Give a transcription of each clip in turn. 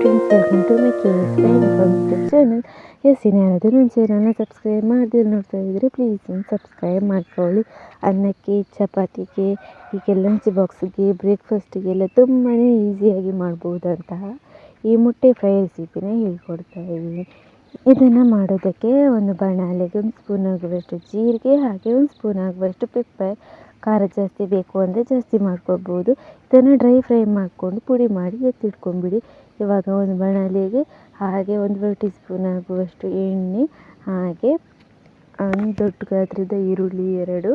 Friends welcome to my ಕೇಸ್ channel ಎಸ್ ಇನ್ಯಾರಾದರೂ ನನ್ನ ಚಾನಲ್ನ ಸಬ್ಸ್ಕ್ರೈಬ್ ಮಾಡಿದ್ರೆ ನೋಡ್ತಾ ಇದ್ದರೆ ಪ್ಲೀಸ್ ಒಂದು ಸಬ್ಸ್ಕ್ರೈಬ್ ಮಾಡ್ಕೊಳ್ಳಿ ಅನ್ನಕ್ಕೆ, ಚಪಾತಿಗೆ, ಹೀಗೆ ಲಂಚ್ ಬಾಕ್ಸಿಗೆ ಬ್ರೇಕ್ಫಾಸ್ಟಿಗೆಲ್ಲ ತುಂಬಾ ಈಸಿಯಾಗಿ ಮಾಡ್ಬೋದಂತಹ ಈ ಮೊಟ್ಟೆ ಫ್ರೈ ರೆಸಿಪಿನ ಹೇಳ್ಕೊಡ್ತಾ ಇದ್ದೀನಿ. ಇದನ್ನು ಮಾಡೋದಕ್ಕೆ ಒಂದು ಬಾಣಲೆಗೆ ಒಂದು ಸ್ಪೂನ್ ಆಗುವಷ್ಟು ಜೀರಿಗೆ ಹಾಗೆ ಒಂದು ಸ್ಪೂನ್ ಆಗುವಷ್ಟು ಪೆಪ್ಪರ್ ಖಾರ ಜಾಸ್ತಿ ಬೇಕು ಅಂದರೆ ಜಾಸ್ತಿ ಮಾಡ್ಕೊಬೋದು ಇದನ್ನು ಡ್ರೈ ಫ್ರೈ ಮಾಡಿಕೊಂಡು ಪುಡಿ ಮಾಡಿ ಎತ್ತಿಟ್ಕೊಂಡ್ಬಿಡಿ. ಇವಾಗ ಒಂದು ಬಾಣಲೆಗೆ ಹಾಗೆ ಒಂದು ಟೀ ಸ್ಪೂನ್ ಆಗುವಷ್ಟು ಎಣ್ಣೆ, ಹಾಗೆ ಒಂದು ದೊಡ್ಡ ಗಾತ್ರದ ಈರುಳ್ಳಿ ಎರಡು.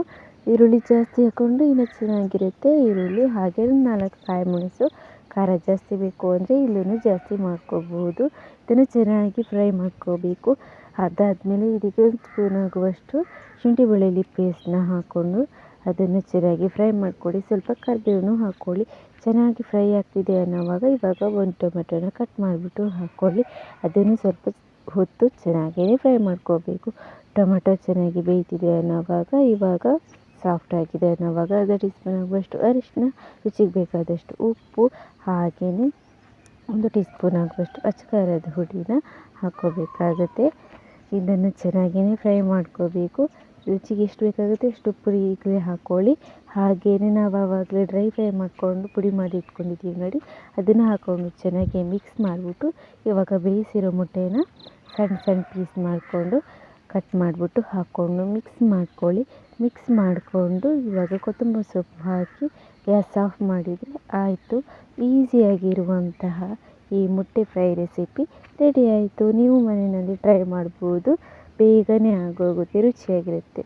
ಈರುಳ್ಳಿ ಜಾಸ್ತಿ ಹಾಕ್ಕೊಂಡು ಇನ್ನೂ ಚೆನ್ನಾಗಿರುತ್ತೆ ಈರುಳ್ಳಿ. ಹಾಗೆ ನಾಲ್ಕು ಕಾಯಿ ಮೆಣಸು, ಖಾರ ಜಾಸ್ತಿ ಬೇಕು ಅಂದರೆ ಇಲ್ಲೂ ಜಾಸ್ತಿ ಮಾಡ್ಕೋಬೋದು. ಇದನ್ನು ಚೆನ್ನಾಗಿ ಫ್ರೈ ಮಾಡ್ಕೋಬೇಕು. ಅದಾದಮೇಲೆ ಇದಕ್ಕೆ ಒಂದು ಸ್ಪೂನ್ ಆಗುವಷ್ಟು ಶುಂಠಿ ಬೆಳ್ಳುಳ್ಳಿ ಪೇಸ್ಟನ್ನ ಹಾಕ್ಕೊಂಡು ಅದನ್ನು ಚೆನ್ನಾಗಿ ಫ್ರೈ ಮಾಡ್ಕೊಳ್ಳಿ. ಸ್ವಲ್ಪ ಕರಿಬೇವನ್ನು ಹಾಕ್ಕೊಳ್ಳಿ. ಚೆನ್ನಾಗಿ ಫ್ರೈ ಆಗ್ತಿದೆ ಅನ್ನೋವಾಗ ಇವಾಗ ಒಂದು ಟೊಮೆಟೊನ ಕಟ್ ಮಾಡಿಬಿಟ್ಟು ಹಾಕ್ಕೊಳ್ಳಿ. ಅದನ್ನು ಸ್ವಲ್ಪ ಹೊತ್ತು ಚೆನ್ನಾಗೇ ಫ್ರೈ ಮಾಡ್ಕೋಬೇಕು. ಟೊಮೆಟೊ ಚೆನ್ನಾಗಿ ಬೇಯ್ತಿದೆ ಅನ್ನೋವಾಗ ಇವಾಗ ಸಾಫ್ಟ್ ಆಗಿದೆ ಅನ್ನೋವಾಗ ಅರ್ಧ ಟೀ ಸ್ಪೂನ್ ಆಗುವಷ್ಟು ಅರಿಶಿನ, ರುಚಿಗೆ ಬೇಕಾದಷ್ಟು ಉಪ್ಪು ಹಾಗೆಯೇ ಒಂದು ಟೀ ಸ್ಪೂನ್ ಆಗುವಷ್ಟು ಅಚ್ಚಕಾರದ ಹುಡಿನ ಹಾಕ್ಕೋಬೇಕಾಗತ್ತೆ. ಇದನ್ನು ಚೆನ್ನಾಗೇ ಫ್ರೈ ಮಾಡ್ಕೋಬೇಕು. ರುಚಿಗೆ ಎಷ್ಟು ಬೇಕಾಗುತ್ತೆ ಅಷ್ಟು ಪುಡಿ ಈಗಲೇ ಹಾಕ್ಕೊಳ್ಳಿ ಹಾಗೆಯೇ ನಾವು ಆವಾಗಲೇ ಡ್ರೈ ಫ್ರೈ ಮಾಡಿಕೊಂಡು ಪುಡಿ ಮಾಡಿ ಇಟ್ಕೊಂಡಿದ್ದೀವಿ ನೋಡಿ. ಅದನ್ನು ಹಾಕ್ಕೊಂಡು ಚೆನ್ನಾಗಿ ಮಿಕ್ಸ್ ಮಾಡಿಬಿಟ್ಟು ಇವಾಗ ಬೇಯಿಸಿರೋ ಮೊಟ್ಟೆನ ಸಣ್ಣ ಸಣ್ಣ ಪೀಸ್ ಮಾಡಿಕೊಂಡು ಕಟ್ ಮಾಡಿಬಿಟ್ಟು ಹಾಕ್ಕೊಂಡು ಮಿಕ್ಸ್ ಮಾಡ್ಕೊಳ್ಳಿ. ಮಿಕ್ಸ್ ಮಾಡಿಕೊಂಡು ಇವಾಗ ಕೊತ್ತಂಬರಿ ಸೊಪ್ಪು ಹಾಕಿ ಗ್ಯಾಸ್ ಆಫ್ ಮಾಡಿದರೆ ಆಯಿತು. ಈಸಿಯಾಗಿರುವಂತಹ ಈ ಮೊಟ್ಟೆ ಫ್ರೈ ರೆಸಿಪಿ ರೆಡಿ ಆಯಿತು. ನೀವು ಮನೆಯಲ್ಲಿ ಟ್ರೈ ಮಾಡ್ಬೋದು. ಬೇಗನೆ ಆಗೋಗುತ್ತೆ. ರುಚಿಯಾಗಿರುತ್ತೆ.